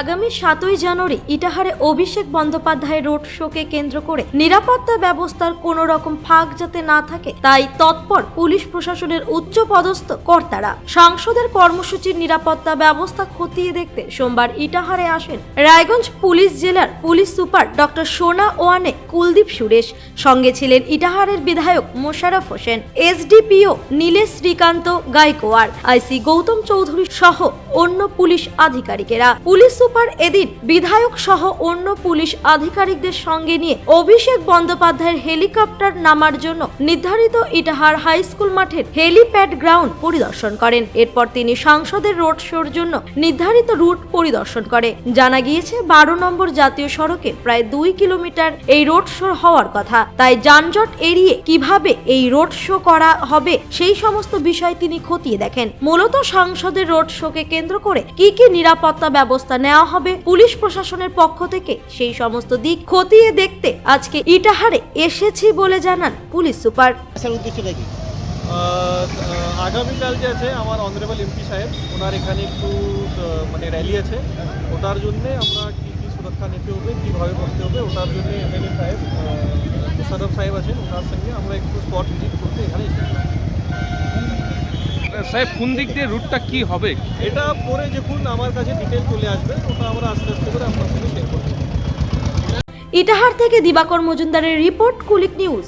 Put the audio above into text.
আগামী সাতই জানুয়ারি ইটাহারে অভিষেক বন্দ্যোপাধ্যায় রোড শোকে কেন্দ্র করে নিরাপত্তা ব্যবস্থার কোনো রকম ফাঁক যাতে না থাকে, তাই তৎপর পুলিশ প্রশাসনের উচ্চ পদস্থ কর্তারা। সাংসদের কর্মসূচির নিরাপত্তা ব্যবস্থা খতিয়ে দেখতে সোমবার ইটাহারে আসেন রায়গঞ্জ পুলিশ জেলার police super doctor Sonawane Kuldip Suresh. সঙ্গে ছিলেন ইটাহারের বিধায়ক মোশাররফ হোসেন, এসডিপিও নীলেশ শ্রীকান্ত গাইকোয়ার আইসি গৌতম চৌধুরী সহ অন্য পুলিশ আধিকারিকেরা। পুলিশ সুপার এদিন বিধায়ক সহ অন্য পুলিশ আধিকারিকদের সঙ্গে নিয়ে অভিষেক বন্দ্যোপাধ্যায়ের হেলিকপ্টার নামার জন্য নির্ধারিত ইটাহার হাই স্কুল মাঠের হেলিপ্যাড গ্রাউন্ড পরিদর্শন করেন। এরপর তিনি সাংসদের রোড শোর জন্য নির্ধারিত রুট পরিদর্শন করে। জানা গিয়েছে, বারো নম্বর জাতীয় সড়কে প্রায় দুই কিলোমিটার এই রোড শো হওয়ার কথা। তাই যানজট এড়িয়ে কীভাবে এই রোড শো করা হবে, সেই সমস্ত বিষয় তিনি খতিয়ে দেখেন। মূলত সাংসদের রোড শোকে কেন্দ্র করে কি কি নিরাপত্তা ব্যবস্থা নেওয়া হবে পুলিশ প্রশাসনের পক্ষ থেকে। সেই সমস্ত দিক খতিয়ে দেখতে আজকে ইটাহারে এসেছি বলে জানান পুলিশ সুপার। আগামীকাল যে আছে আমার অনারেবল এমপি সাহেব ওনার এখানে একটু মানে র্যালি আছে। ওটার জন্যে আমরা কী কী সুরক্ষা নিতে হবে কীভাবে করতে হবে ওটার জন্য এমএলএ সাহেব মুশারফ সাহেব আছেন ওনার সঙ্গে আমরা একটু স্পট ভিজিট করতে এখানে এসেছি সাহেব কোন দিক দিয়ে রুটটা কি হবে? এটা পরে যখন আমার কাছে ডিটেল চলে আসবে ওটা আমরা আস্তে আস্তে করে আপনার সাথে শেয়ার করব। ইটাহার থেকে দিবাকর মজুমদারের রিপোর্ট কুলিক নিউজ।